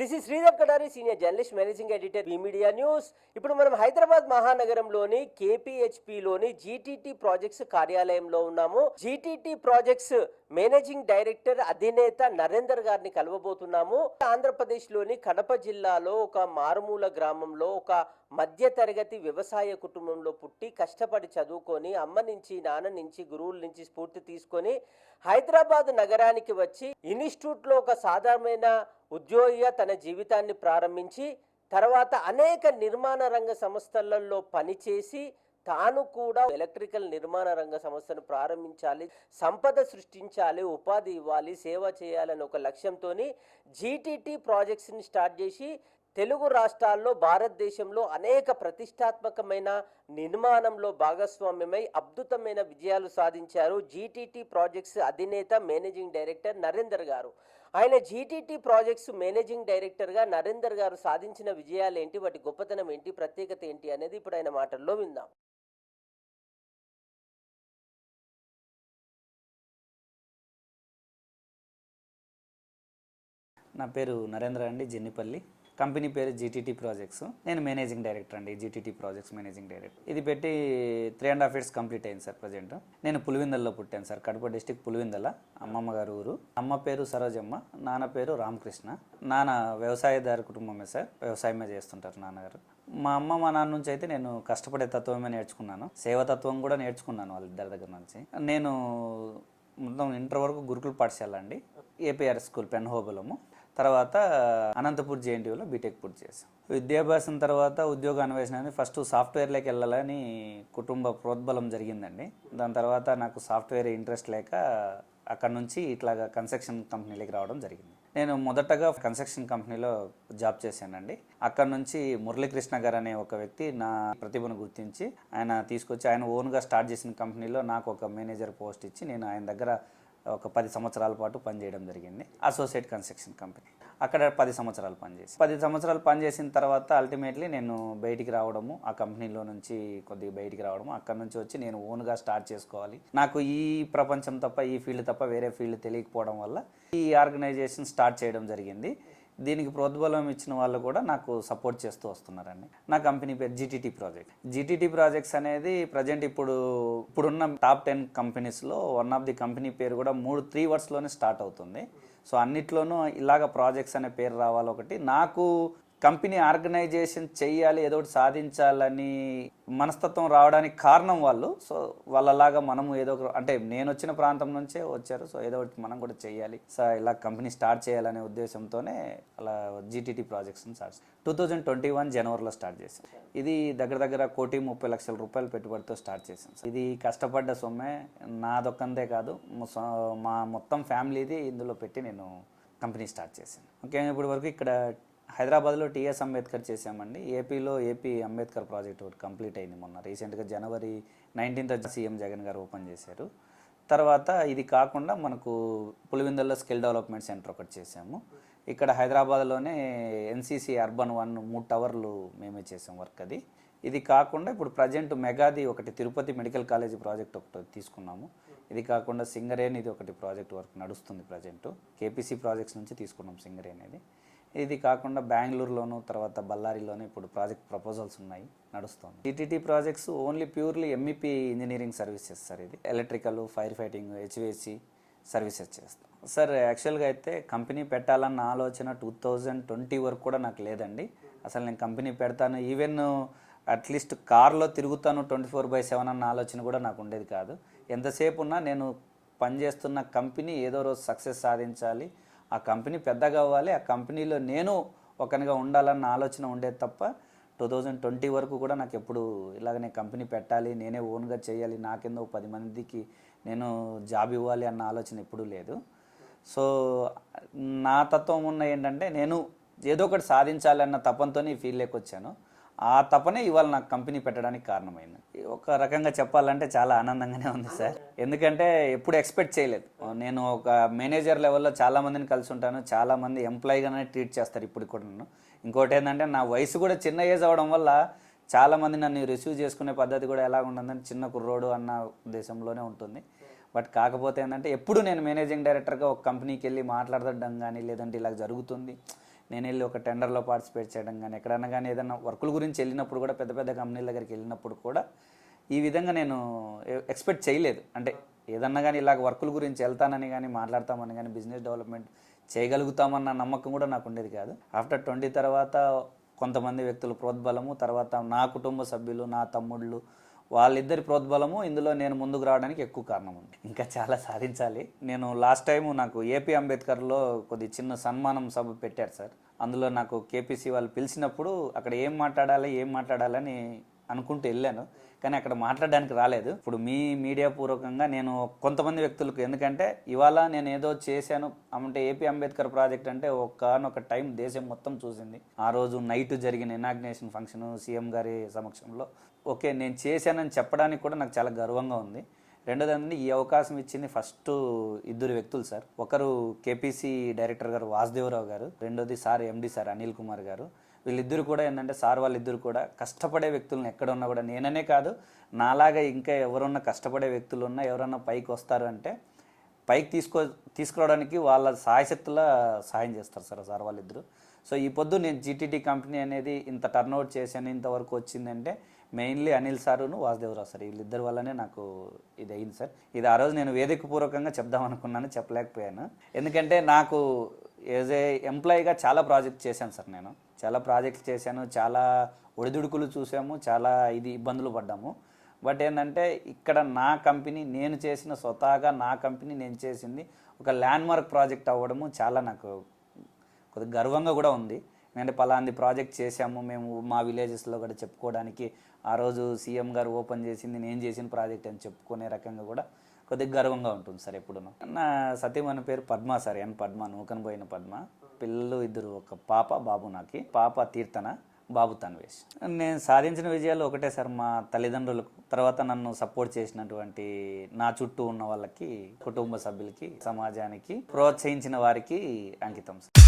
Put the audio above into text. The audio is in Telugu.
This is Sridhar Kadari senior journalist managing editor B media news ఇప్పుడు మనం హైదరాబాద్ మహానగరంలోని కేపీహెచ్పిలోని జీటీటీ ప్రాజెక్ట్స్ కార్యాలయంలో ఉన్నాము. జీటీటీ ప్రాజెక్ట్స్ మేనేజింగ్ డైరెక్టర్ అధినేత నరేందర్ గారిని కలవబోతున్నాము. ఆంధ్రప్రదేశ్లోని కడప జిల్లాలో ఒక మారుమూల గ్రామంలో ఒక మధ్య తరగతి వ్యవసాయ కుటుంబంలో పుట్టి కష్టపడి చదువుకొని అమ్మ నుంచి నాన్న నుంచి గురువుల నుంచి స్ఫూర్తి తీసుకొని హైదరాబాద్ నగరానికి వచ్చి ఇన్స్టిట్యూట్లో ఒక సాధారణమైన ఉద్యోగిగా తన జీవితాన్ని ప్రారంభించి తర్వాత అనేక నిర్మాణ రంగ సంస్థలలో పనిచేసి తాను కూడా ఎలక్ట్రికల్ నిర్మాణ రంగ సంస్థను ప్రారంభించాలి సంపద సృష్టించాలి ఉపాధి ఇవ్వాలి సేవ చేయాలని ఒక లక్ష్యంతో జీటీటీ ప్రాజెక్ట్స్ని స్టార్ట్ చేసి తెలుగు రాష్ట్రాల్లో భారతదేశంలో అనేక ప్రతిష్టాత్మకమైన నిర్మాణంలో భాగస్వామ్యమై అద్భుతమైన విజయాలు సాధించారు జీటీటీ ప్రాజెక్ట్స్ అధినేత మేనేజింగ్ డైరెక్టర్ నరేందర్ గారు. ఆయన జీటీటీ ప్రాజెక్ట్స్ మేనేజింగ్ డైరెక్టర్గా నరేందర్ గారు సాధించిన విజయాలు ఏంటి? వాటి గొప్పతనం ఏంటి? ప్రత్యేకత ఏంటి? అనేది ఇప్పుడు ఆయన మాటల్లో విందాం. నా పేరు నరేంద్ర అండి జెన్నిపల్లి. కంపెనీ పేరు జీటీటీ ప్రాజెక్ట్స్ నేను మేనేజింగ్ డైరెక్టర్ అండి జీటీటీ ప్రాజెక్ట్స్ మేనేజింగ్ డైరెక్టర్. ఇది పెట్టి three and half years complete అయింది సార్ ప్రజెంట్. నేను పులివిందల్లో పుట్టాను సార్ కడప డిస్టిక్ పులివిందల అమ్మమ్మ గారు ఊరు. అమ్మ పేరు సరోజమ్మ నాన్న పేరు రామకృష్ణ. నాన్న వ్యవసాయదారు కుటుంబమే సార్ వ్యవసాయమే చేస్తుంటారు నాన్నగారు. మా అమ్మ మా నాన్న నుంచి అయితే నేను కష్టపడే తత్వమే నేర్చుకున్నాను. సేవతత్వం కూడా నేర్చుకున్నాను వాళ్ళిద్దరి దగ్గర నుంచి. నేను మొత్తం ఇంటర్ వరకు గురుకుల పాఠశాల అండి ఏపీఆర్ స్కూల్ పెన్హోబులము. తర్వాత అనంతపూర్ జేఎన్టీయూలో బీటెక్ పూర్తి చేశాను విద్యాభ్యాసం తర్వాత ఉద్యోగ అన్వేషణ ఫస్ట్ సాఫ్ట్వేర్లోకి వెళ్ళాలని కుటుంబ ప్రోద్బలం జరిగిందండి. దాని తర్వాత నాకు సాఫ్ట్వేర్ ఇంట్రెస్ట్ లేక అక్కడ నుంచి ఇట్లాగా కన్స్ట్రక్షన్ కంపెనీలకు రావడం జరిగింది. నేను మొదటగా కన్స్ట్రక్షన్ కంపెనీలో జాబ్ చేశానండి. అక్కడ నుంచి మురళీకృష్ణ గారు అనే ఒక వ్యక్తి నా ప్రతిభను గుర్తించి ఆయన తీసుకొచ్చి ఆయన ఓన్గా స్టార్ట్ చేసిన కంపెనీలో నాకు ఒక మేనేజర్ పోస్ట్ ఇచ్చి నేను ఆయన దగ్గర ఒక పది సంవత్సరాల పాటు పనిచేయడం జరిగింది. అసోసియేట్ కన్స్ట్రక్షన్ కంపెనీ అక్కడ పది సంవత్సరాలు పనిచేసి పది సంవత్సరాలు పనిచేసిన తర్వాత అల్టిమేట్లీ నేను బయటికి రావడము ఆ కంపెనీలో నుంచి కొద్దిగా బయటికి రావడము అక్కడ నుంచి వచ్చి నేను ఓన్గా స్టార్ట్ చేసుకోవాలి. నాకు ఈ ప్రపంచం తప్ప ఈ ఫీల్డ్ తప్ప వేరే ఫీల్డ్ తెలియకపోవడం వల్ల ఈ ఆర్గనైజేషన్ స్టార్ట్ చేయడం జరిగింది. దీనికి ప్రోద్బలం ఇచ్చిన వాళ్ళు కూడా నాకు సపోర్ట్ చేస్తూ వస్తున్నారండి. నా కంపెనీ పేరు జీటీటీ ప్రాజెక్ట్. జీటీటీ ప్రాజెక్ట్స్ అనేది ప్రజెంట్ ఇప్పుడు ఇప్పుడున్న టాప్ టెన్ కంపెనీస్లో వన్ ఆఫ్ ది కంపెనీ పేరు కూడా మూడు త్రీ వర్డ్స్లోనే స్టార్ట్ అవుతుంది. సో అన్నిట్లోనూ ఇలాగ ప్రాజెక్ట్స్ అనే పేరు రావాలి ఒకటి. నాకు కంపెనీ ఆర్గనైజేషన్ చేయాలి ఏదో ఒకటి సాధించాలని మనస్తత్వం రావడానికి కారణం వాళ్ళు. సో వాళ్ళలాగా మనము ఏదో ఒక అంటే నేను వచ్చిన ప్రాంతం నుంచే వచ్చారు. సో ఏదో ఒకటి మనం కూడా చేయాలి. సో ఇలా కంపెనీ స్టార్ట్ చేయాలనే ఉద్దేశంతోనే అలా GTT ప్రాజెక్ట్స్ని start two thousand twenty one జనవరిలో స్టార్ట్ చేశాం ఇది దగ్గర దగ్గర కోటి ముప్పై లక్షల రూపాయలు పెట్టుబడితో స్టార్ట్ చేశాం ఇది కష్టపడ్డ సొమ్మే. నాదొక్కందే కాదు. మొ- సో- మా మొత్తం ఫ్యామిలీది ఇందులో పెట్టి నేను కంపెనీ స్టార్ట్ చేశాను. ముఖ్యంగా ఇప్పటి వరకు ఇక్కడ హైదరాబాద్లో టీఎస్ అంబేద్కర్ చేశామండి. ఏపీలో ఏపీ అంబేద్కర్ ప్రాజెక్ట్ ఒకటి కంప్లీట్ అయింది మొన్న. రీసెంట్గా జనవరి నైన్టీన్త్ సీఎం జగన్ గారు ఓపెన్ చేశారు. తర్వాత ఇది కాకుండా మనకు పులివెందుల్లో స్కిల్ డెవలప్మెంట్ సెంటర్ ఒకటి చేసాము ఇక్కడ హైదరాబాద్లోనే ఎన్సీసీ అర్బన్ వన్ మూడు టవర్లు మేమే చేసాం వర్క్ అది. ఇది కాకుండా ఇప్పుడు ప్రజెంట్ మెగాది ఒకటి తిరుపతి మెడికల్ కాలేజ్ ప్రాజెక్ట్ ఒకటి తీసుకున్నాము. ఇది కాకుండా సింగరేన్ ఇది ఒకటి ప్రాజెక్ట్ వర్క్ నడుస్తుంది ప్రజెంట్. కేపీసీ ప్రాజెక్ట్స్ నుంచి తీసుకున్నాం సింగరేన్ అనేది ఇది కాకుండా బెంగళూరులోను తర్వాత బళ్ళారిలోను ఇప్పుడు ప్రాజెక్ట్ ప్రపోజల్స్ ఉన్నాయి నడుస్తుంది. TTT projects only purely MEP engineering services sir ఇది. Electrical fire fighting HVAC services చేస్తాం. సార్ యాక్చువల్గా అయితే కంపెనీ పెట్టాలన్న ఆలోచన టూ థౌజండ్ ట్వంటీ వరకు కూడా నాకు లేదండి. అసలు నేను కంపెనీ పెడతాను ఈవెన్ అట్లీస్ట్ కార్లో తిరుగుతాను ట్వంటీ ఫోర్ బై సెవెన్ అన్న ఆలోచన కూడా నాకు ఉండేది కాదు. ఎంతసేపు ఉన్నా నేను పనిచేస్తున్న కంపెనీ ఏదో రోజు సక్సెస్ సాధించాలి ఆ కంపెనీ పెద్దగా అవ్వాలి ఆ కంపెనీలో నేను ఒకనిగా ఉండాలన్న ఆలోచన ఉండేది తప్ప టూ థౌజండ్ ట్వంటీ వరకు కూడా నాకు ఎప్పుడు ఇలాగనే కంపెనీ పెట్టాలి నేనే ఓన్గా చేయాలి నాకెందో పది మందికి నేను జాబ్ ఇవ్వాలి అన్న ఆలోచన ఎప్పుడూ లేదు. సో నా తత్వం ఉన్న ఏంటంటే నేను ఏదో ఒకటి సాధించాలన్న తపంతో ఈ ఫీల్డ్లోకి వచ్చాను. ఆ తపనే ఇవాళ నాకు కంపెనీ పెట్టడానికి కారణమైంది. ఒక రకంగా చెప్పాలంటే చాలా ఆనందంగానే ఉంది సార్. ఎందుకంటే ఎప్పుడు ఎక్స్పెక్ట్ చేయలేదు. నేను ఒక మేనేజర్ లెవెల్లో చాలా మందిని కలిసి ఉంటాను. చాలా మంది ఎంప్లాయీగానే ట్రీట్ చేస్తారు ఇప్పుడు కూడా నన్ను. ఇంకోటి ఏంటంటే నా వయసు కూడా చిన్న ఏజ్ అవడం వల్ల చాలా మంది నన్ను రిసీవ్ చేసుకునే పద్ధతి కూడా ఎలా ఉంటుందని చిన్న కుర్రోడు అన్న ఉద్దేశంలోనే ఉంటుంది. బట్ కాకపోతే ఏంటంటే ఎప్పుడు నేను మేనేజింగ్ డైరెక్టర్గా ఒక కంపెనీకి వెళ్ళి మాట్లాడడం కానీ లేదంటే ఇలా జరుగుతుంది. నేను వెళ్ళి ఒక టెండర్లో పార్టిసిపేట్ చేయడం కానీ ఎక్కడన్నా కానీ ఏదైనా వర్కుల గురించి వెళ్ళినప్పుడు కూడా పెద్ద పెద్ద కంపెనీల దగ్గరికి వెళ్ళినప్పుడు కూడా ఈ విధంగా నేను ఎక్స్పెక్ట్ చేయలేదు. అంటే ఏదన్నా కానీ ఇలాగ వర్కుల గురించి వెళ్తానని కానీ మాట్లాడతామని కానీ బిజినెస్ డెవలప్మెంట్ చేయగలుగుతామన్న నమ్మకం కూడా నాకు ఉండేది కాదు. ఆఫ్టర్ ట్వంటీ తర్వాత కొంతమంది వ్యక్తుల ప్రోద్బలము తర్వాత నా కుటుంబ సభ్యులు నా తమ్ముళ్ళు వాళ్ళిద్దరి ప్రోద్బలము ఇందులో నేను ముందుకు రావడానికి ఎక్కువ కారణం ఉంది. ఇంకా చాలా సాధించాలి. నేను లాస్ట్ టైం నాకు ఏపీ అంబేద్కర్లో కొద్ది చిన్న సన్మానం సభ పెట్టారు సార్. అందులో నాకు కేపీసీ వాళ్ళు పిలిచినప్పుడు అక్కడ ఏం మాట్లాడాలి ఏం మాట్లాడాలని అనుకుంటూ వెళ్ళాను. కానీ అక్కడ మాట్లాడడానికి రాలేదు. ఇప్పుడు మీ మీడియా పూర్వకంగా నేను కొంతమంది వ్యక్తులకు ఎందుకంటే ఇవాళ నేను ఏదో చేశాను. అంటే ఏపీ అంబేద్కర్ ప్రాజెక్ట్ అంటే ఒకనొక టైం దేశం మొత్తం చూసింది. ఆ రోజు నైట్ జరిగిన ఇనాగ్నేషన్ ఫంక్షన్ సీఎం గారి సమక్షంలో. ఓకే నేను చేశానని చెప్పడానికి కూడా నాకు చాలా గర్వంగా ఉంది. రెండోదండి ఈ అవకాశం ఇచ్చింది ఫస్ట్ ఇద్దరు వ్యక్తులు సార్. ఒకరు కేపీసీ డైరెక్టర్ గారు వాసుదేవరావు గారు. రెండోది sir MD sir Anil Kumar garu. వీళ్ళిద్దరు కూడా ఏంటంటే సార్ వాళ్ళిద్దరు కూడా కష్టపడే వ్యక్తులను ఎక్కడ ఉన్నా కూడా నేననే కాదు నాలాగా ఇంకా ఎవరున్నా కష్టపడే వ్యక్తులు ఉన్నా ఎవరన్నా పైకి వస్తారు అంటే పైకి తీసుకో తీసుకురావడానికి వాళ్ళ సాయశక్తుల సహాయం చేస్తారు సార్ సార్ వాళ్ళిద్దరు. సో ఈ పొద్దు నేను జీటీటీ కంపెనీ అనేది ఇంత టర్న్అవుట్ చేశాను ఇంతవరకు వచ్చిందంటే మెయిన్లీ అనిల్ సారును వాసుదేవరావు సార్ వీళ్ళిద్దరి వల్లనే నాకు ఇది అయింది సార్. ఇది ఆ రోజు నేను వేదిక పూర్వకంగా చెప్దాం అనుకున్నాను చెప్పలేకపోయాను. ఎందుకంటే నాకు యాజ్ ఏ ఎంప్లాయీగా చాలా ప్రాజెక్ట్ చేశాను సార్ నేను. చాలా ప్రాజెక్ట్ చేశాను చాలా ఒడిదుడుకులు చూసాము చాలా ఇది ఇబ్బందులు పడ్డాము. బట్ ఏంటంటే ఇక్కడ నా కంపెనీ నేను చేసిన స్వతహాగా నా కంపెనీ నేను చేసింది ఒక ల్యాండ్ మార్క్ ప్రాజెక్ట్ అవ్వడము చాలా నాకు కొద్దిగా గర్వంగా కూడా ఉంది. ఎందుకంటే పలాంది ప్రాజెక్ట్ చేశాము మేము మా విలేజెస్లో కూడా చెప్పుకోవడానికి ఆ రోజు సీఎం గారు ఓపెన్ చేసింది నేను చేసిన ప్రాజెక్ట్ అని చెప్పుకునే రకంగా కూడా కొద్దిగా గర్వంగా ఉంటుంది సార్ ఎప్పుడు నా సతీమణి పేరు పద్మ సార్ ఎన్ పద్మ నూకన పోయిన పద్మ. పిల్లలు ఇద్దరు ఒక పాప బాబు నాకి. పాప తీర్థన బాబు తన్వేష్. నేను సాధించిన విజయాలు ఒకటే సార్ మా తల్లిదండ్రులకు. తర్వాత నన్ను సపోర్ట్ చేసినటువంటి నా చుట్టూ ఉన్న వాళ్ళకి కుటుంబ సభ్యులకి సమాజానికి ప్రోత్సహించిన వారికి అంకితం సార్.